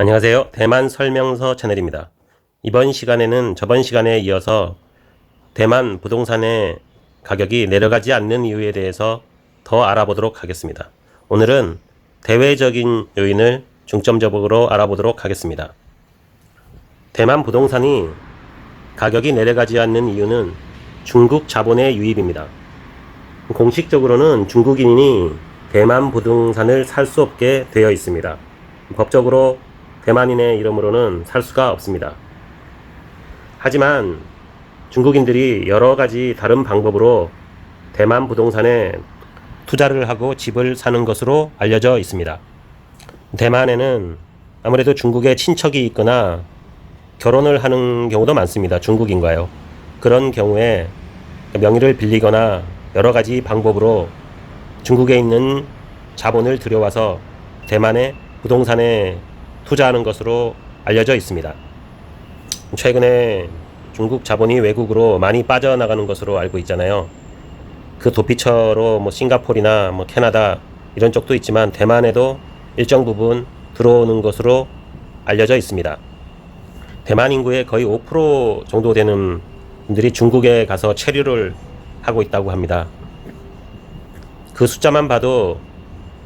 안녕하세요. 대만 설명서 채널입니다. 이번 시간에는 저번 시간에 이어서 대만 부동산의 가격이 내려가지 않는 이유에 대해서 더 알아보도록 하겠습니다. 오늘은 대외적인 요인을 중점적으로 알아보도록 하겠습니다. 대만 부동산이 가격이 내려가지 않는 이유는 중국 자본의 유입입니다. 공식적으로는 중국인이 대만 부동산을 살 수 없게 되어 있습니다. 법적으로 대만인의 이름으로는 살 수가 없습니다. 하지만 중국인들이 여러 가지 다른 방법으로 대만 부동산에 투자를 하고 집을 사는 것으로 알려져 있습니다. 대만에는 아무래도 중국에 친척이 있거나 결혼을 하는 경우도 많습니다. 중국인과요. 그런 경우에 명의를 빌리거나 여러 가지 방법으로 중국에 있는 자본을 들여와서 대만의 부동산에 투자하는 것으로 알려져 있습니다. 최근에 중국 자본이 외국으로 많이 빠져나가는 것으로 알고 있잖아요. 그 도피처로 뭐 싱가포르나 뭐 캐나다 이런 쪽도 있지만 대만에도 일정 부분 들어오는 것으로 알려져 있습니다. 대만 인구의 거의 5% 정도 되는 분들이 중국에 가서 체류를 하고 있다고 합니다. 그 숫자만 봐도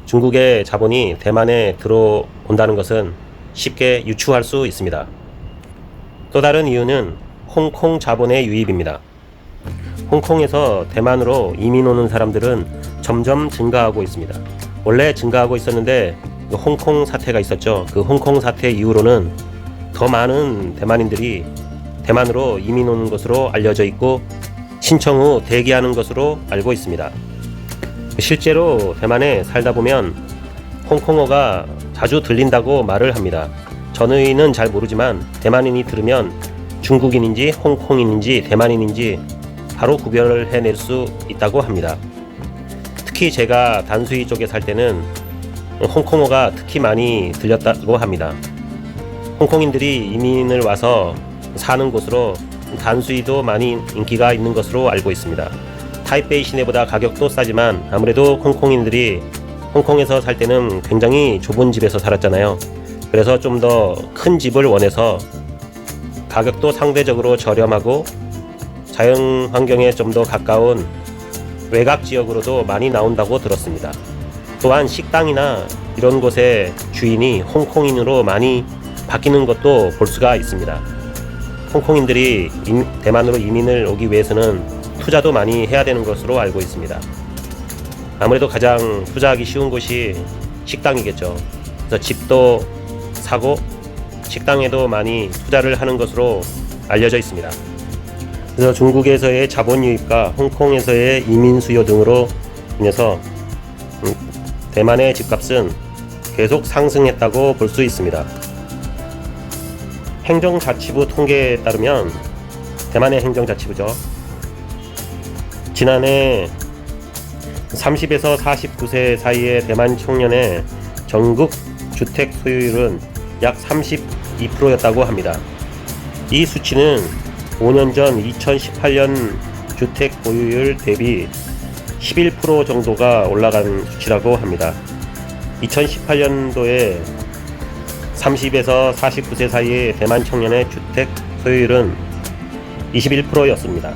중국의 자본이 대만에 들어온다는 것은 쉽게 유추할 수 있습니다. 또 다른 이유는 홍콩 자본의 유입입니다. 홍콩에서 대만으로 이민 오는 사람들은 점점 증가하고 있습니다. 원래 증가하고 있었는데 그 홍콩 사태가 있었죠. 그 홍콩 사태 이후로는 더 많은 대만인들이 대만으로 이민 오는 것으로 알려져 있고 신청 후 대기하는 것으로 알고 있습니다. 실제로 대만에 살다 보면 홍콩어가 자주 들린다고 말을 합니다. 저는 잘 모르지만 대만인이 들으면 중국인인지 홍콩인인지 대만인인지 바로 구별을 해낼 수 있다고 합니다. 특히 제가 단수이 쪽에 살 때는 홍콩어가 특히 많이 들렸다고 합니다. 홍콩인들이 이민을 와서 사는 곳으로 단수이도 많이 인기가 있는 것으로 알고 있습니다. 타이베이 시내보다 가격도 싸지만 아무래도 홍콩인들이 홍콩에서 살 때는 굉장히 좁은 집에서 살았잖아요. 그래서 좀 더 큰 집을 원해서 가격도 상대적으로 저렴하고 자연 환경에 좀 더 가까운 외곽 지역으로도 많이 나온다고 들었습니다. 또한 식당이나 이런 곳의 주인이 홍콩인으로 많이 바뀌는 것도 볼 수가 있습니다. 홍콩인들이 임- 대만으로 이민을 오기 위해서는 투자도 많이 해야 되는 것으로 알고 있습니다. 아무래도 가장 투자하기 쉬운 곳이 식당이겠죠. 그래서 집도 사고 식당에도 많이 투자를 하는 것으로 알려져 있습니다. 그래서 중국에서의 자본 유입과 홍콩에서의 이민 수요 등으로 인해서 음, 대만의 집값은 계속 상승했다고 볼 수 있습니다. 행정자치부 통계에 따르면 대만의 행정자치부죠. 지난해 30에서 49세 사이의 대만 청년의 전국 주택 소유율은 약 32%였다고 합니다. 이 수치는 5년 전 2018년 주택 보유율 대비 11% 정도가 올라간 수치라고 합니다. 2018년도에 30에서 49세 사이의 대만 청년의 주택 소유율은 21%였습니다.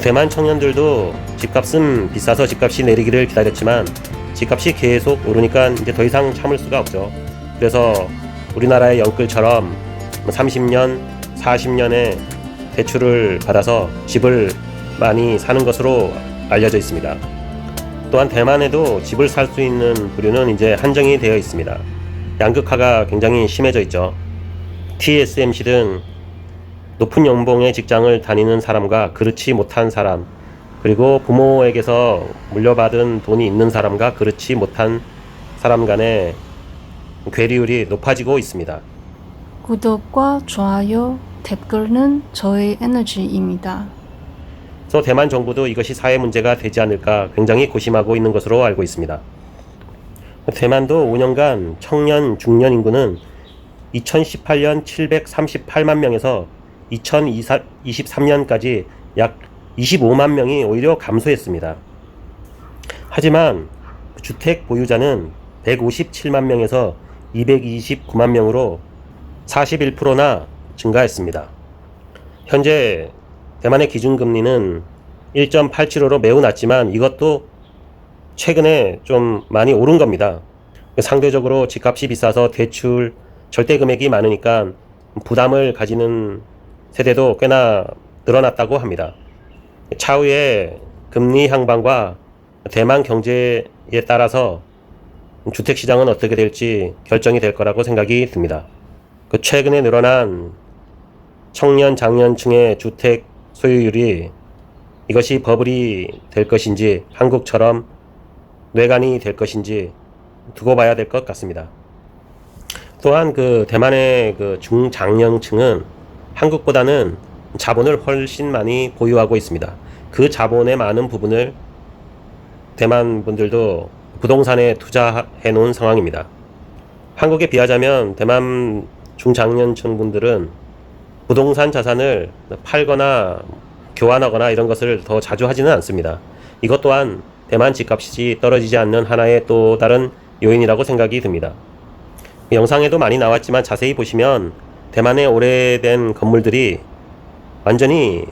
대만 청년들도 집값은 비싸서 집값이 내리기를 기다렸지만 집값이 계속 오르니까 이제 더 이상 참을 수가 없죠. 그래서 우리나라의 영끌처럼 30년, 40년의 대출을 받아서 집을 많이 사는 것으로 알려져 있습니다. 또한 대만에도 집을 살 수 있는 부류는 이제 한정이 되어 있습니다. 양극화가 굉장히 심해져 있죠. TSMC 등 높은 연봉의 직장을 다니는 사람과 그렇지 못한 사람, 그리고 부모에게서 물려받은 돈이 있는 사람과 그렇지 못한 사람 간의 괴리율이 높아지고 있습니다. 구독과 좋아요, 댓글은 저의 에너지입니다. 그래서 대만 정부도 이것이 사회 문제가 되지 않을까 굉장히 고심하고 있는 것으로 알고 있습니다. 대만도 5년간 청년 중년 인구는 2018년 738만 명에서 2023년까지 약 25만 명이 오히려 감소했습니다. 하지만 주택 보유자는 157만 명에서 229만 명으로 41%나 증가했습니다. 현재 대만의 기준금리는 1.875로 매우 낮지만 이것도 최근에 좀 많이 오른 겁니다. 상대적으로 집값이 비싸서 대출 절대 금액이 많으니까 부담을 가지는 세대도 꽤나 늘어났다고 합니다. 차후에 금리 향방과 대만 경제에 따라서 주택 시장은 어떻게 될지 결정이 될 거라고 생각이 듭니다. 그 최근에 늘어난 청년 장년층의 주택 소유율이 이것이 버블이 될 것인지 한국처럼 뇌관이 될 것인지 두고 봐야 될 것 같습니다. 또한 그 대만의 그 중장년층은 한국보다는 자본을 훨씬 많이 보유하고 있습니다. 그 자본의 많은 부분을 대만 분들도 부동산에 투자해 놓은 상황입니다. 한국에 비하자면 대만 중장년층 분들은 부동산 자산을 팔거나 교환하거나 이런 것을 더 자주 하지는 않습니다. 이것 또한 대만 집값이 떨어지지 않는 하나의 또 다른 요인이라고 생각이 듭니다. 영상에도 많이 나왔지만 자세히 보시면 대만의 오래된 건물들이 완전히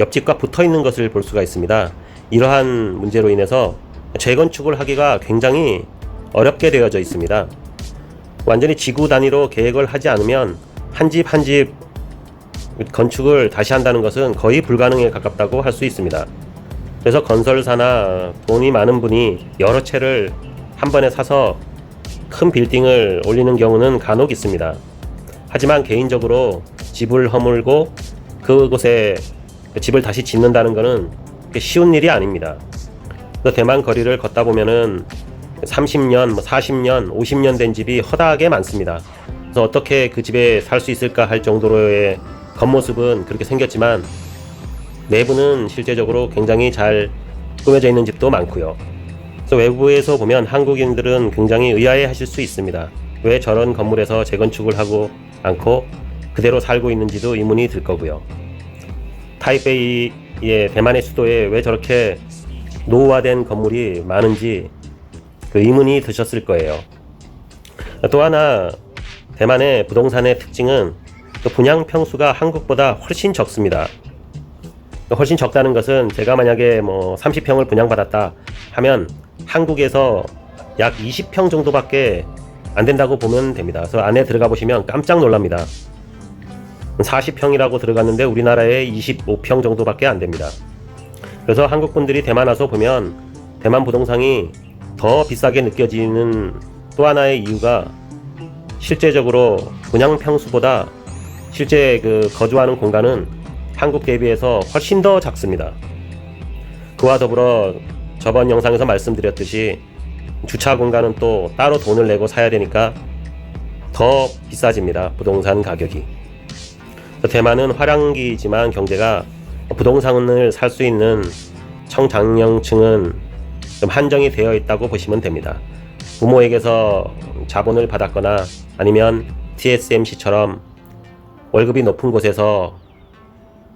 옆집과 붙어 있는 것을 볼 수가 있습니다. 이러한 문제로 인해서 재건축을 하기가 굉장히 어렵게 되어져 있습니다. 완전히 지구 단위로 계획을 하지 않으면 한 집 한 집 건축을 다시 한다는 것은 거의 불가능에 가깝다고 할 수 있습니다. 그래서 건설사나 돈이 많은 분이 여러 채를 한 번에 사서 큰 빌딩을 올리는 경우는 간혹 있습니다. 하지만 개인적으로 집을 허물고 그곳에 집을 다시 짓는다는 것은 쉬운 일이 아닙니다. 그래서 대만 거리를 걷다 보면은 30년, 뭐 40년, 50년 된 집이 허다하게 많습니다. 그래서 어떻게 그 집에 살 수 있을까 할 정도로의 겉모습은 그렇게 생겼지만 내부는 실제적으로 굉장히 잘 꾸며져 있는 집도 많고요. 그래서 외부에서 보면 한국인들은 굉장히 의아해 하실 수 있습니다. 왜 저런 건물에서 재건축을 하고 않고 그대로 살고 있는지도 의문이 들 거고요. 타이베이의 대만의 수도에 왜 저렇게 노후화된 건물이 많은지 그 의문이 드셨을 거예요. 또 하나 대만의 부동산의 특징은 그 분양 평수가 한국보다 훨씬 적습니다. 훨씬 적다는 것은 제가 만약에 뭐 30평을 분양받았다 하면 한국에서 약 20평 정도밖에 안 된다고 보면 됩니다. 그래서 안에 들어가 보시면 깜짝 놀랍니다. 40평이라고 들어갔는데 우리나라에 25평 정도밖에 안 됩니다. 그래서 한국 분들이 대만 와서 보면 대만 부동산이 더 비싸게 느껴지는 또 하나의 이유가 실제적으로 분양 평수보다 실제 그 거주하는 공간은 한국 대비해서 훨씬 더 작습니다. 그와 더불어 저번 영상에서 말씀드렸듯이 주차 공간은 또 따로 돈을 내고 사야 되니까 더 비싸집니다. 부동산 가격이. 대만은 화량기지만 경제가 부동산을 살 수 있는 청장년층은 좀 한정이 되어 있다고 보시면 됩니다. 부모에게서 자본을 받았거나 아니면 TSMC처럼 월급이 높은 곳에서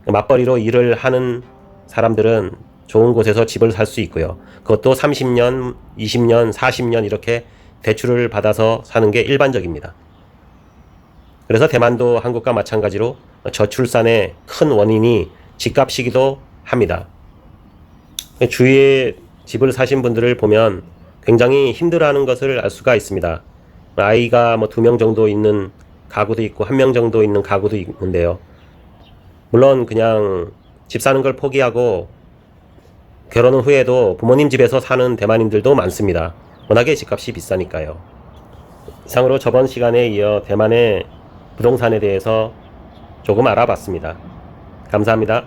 맞벌이로 일을 하는 사람들은 좋은 곳에서 집을 살 수 있고요. 그것도 30년, 20년, 40년 이렇게 대출을 받아서 사는 게 일반적입니다. 그래서 대만도 한국과 마찬가지로 저출산의 큰 원인이 집값이기도 합니다. 주위에 집을 사신 분들을 보면 굉장히 힘들어하는 것을 알 수가 있습니다. 아이가 뭐 두 명 정도 있는 가구도 있고 한 명 정도 있는 가구도 있는데요. 물론 그냥 집 사는 걸 포기하고 결혼 후에도 부모님 집에서 사는 대만인들도 많습니다. 워낙에 집값이 비싸니까요. 이상으로 저번 시간에 이어 대만의 부동산에 대해서 조금 알아봤습니다. 감사합니다.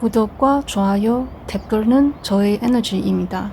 구독과 좋아요, 댓글은 저의 에너지입니다.